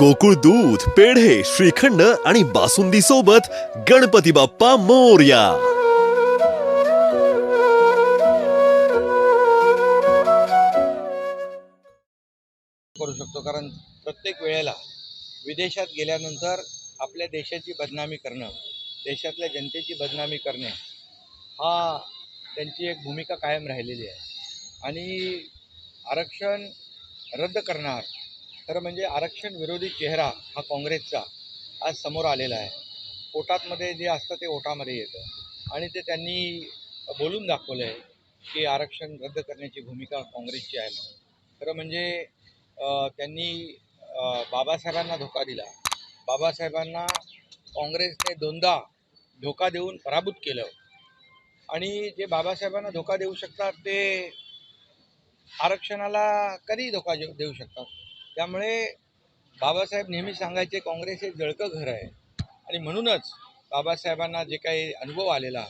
गोकुळ दूध पेढे श्रीखंड आणि बासुंदी सोबत गणपती बाप्पा मोर्या. करू शकतो कारण प्रत्येक वेळेला विदेशात गेल्यानंतर आपल्या देशाची बदनामी करणं देशातल्या जनतेची बदनामी करणे हा त्यांची एक भूमिका कायम राहिलेली आहे. आणि आरक्षण रद्द करणार खरं म्हणजे आरक्षण विरोधी चेहरा हा काँग्रेसचा आज समोर आलेला आहे. ओटातमध्ये जे असतं ते ओटामध्ये येतं. आणि ते त्यांनी बोलून दाखवलं आहे की आरक्षण रद्द करण्याची भूमिका काँग्रेसची आहे म्हणून. खरं म्हणजे त्यांनी बाबासाहेबांना धोका दिला. बाबासाहेबांना काँग्रेसने दोनदा धोका देऊन पराभूत केलं. आणि जे बाबासाहेबांना धोका देऊ शकतात ते आरक्षणाला कधी धोका देऊ देऊ शकतात. त्यामुळे बाबासाहेब नेहमी सांगायचे काँग्रेस हे जळकं घर आहे. आणि म्हणूनच बाबासाहेबांना जे काही अनुभव आलेला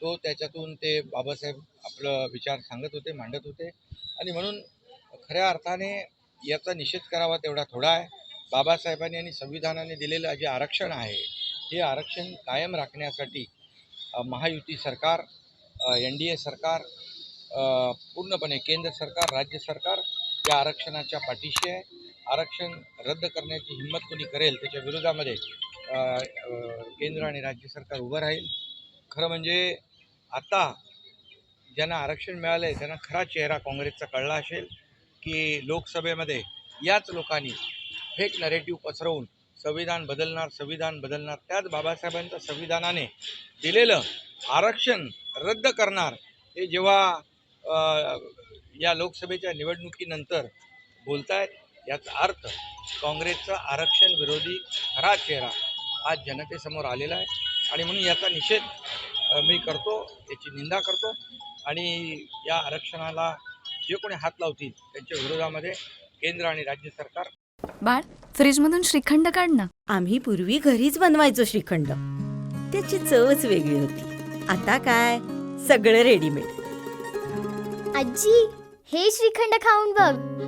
तो त्याच्यातून ते बाबासाहेब आपलं विचार सांगत होते मांडत होते. आणि म्हणून खऱ्या अर्थाने याचा निषेध करावा तेवढा थोडा आहे. बाबासाहेबांनी आणि संविधानाने दिलेलं जे आरक्षण आहे हे आरक्षण कायम राखण्यासाठी महायुती सरकार एन डी ए सरकार पूर्णपणे केंद्र सरकार राज्य सरकार या आरक्षणाच्या पाठीशी आहे. आरक्षण रद्द करण्याची हिंमत कोणी करेल त्याच्या विरोधामध्ये केंद्र आणि राज्य सरकार उभं राहील. खरं म्हणजे आता ज्यांना आरक्षण मिळालं आहे त्यांना खरा चेहरा काँग्रेसचा कळला असेल की लोकसभेमध्ये याच लोकांनी फेक नरेटिव्ह पसरवून संविधान बदलणार संविधान बदलणार त्याच बाबासाहेबांच्या संविधानाने दिलेलं आरक्षण रद्द करणार हे जेव्हा या लोकसभेच्या निवडणुकीनंतर बोलतायत याचा अर्थ काँग्रेसचा आरक्षण विरोधी खरा चेहरा आज जनतेसमोर आलेला आहे. आणि म्हणून याचा निषेध मी करतो याची निंदा करतो. आणि या आरक्षणाला जे कोणी हात लावतील त्यांच्या विरोधामध्ये केंद्र आणि राज्य सरकार बाळ फ्रीजमधून श्रीखंड काढ ना. आम्ही पूर्वी घरीच बनवायचो श्रीखंड. त्याची चवच वेगळी होती. आता काय? सगळं रेडीमेड आजी हे श्रीखंड खाऊन बघ.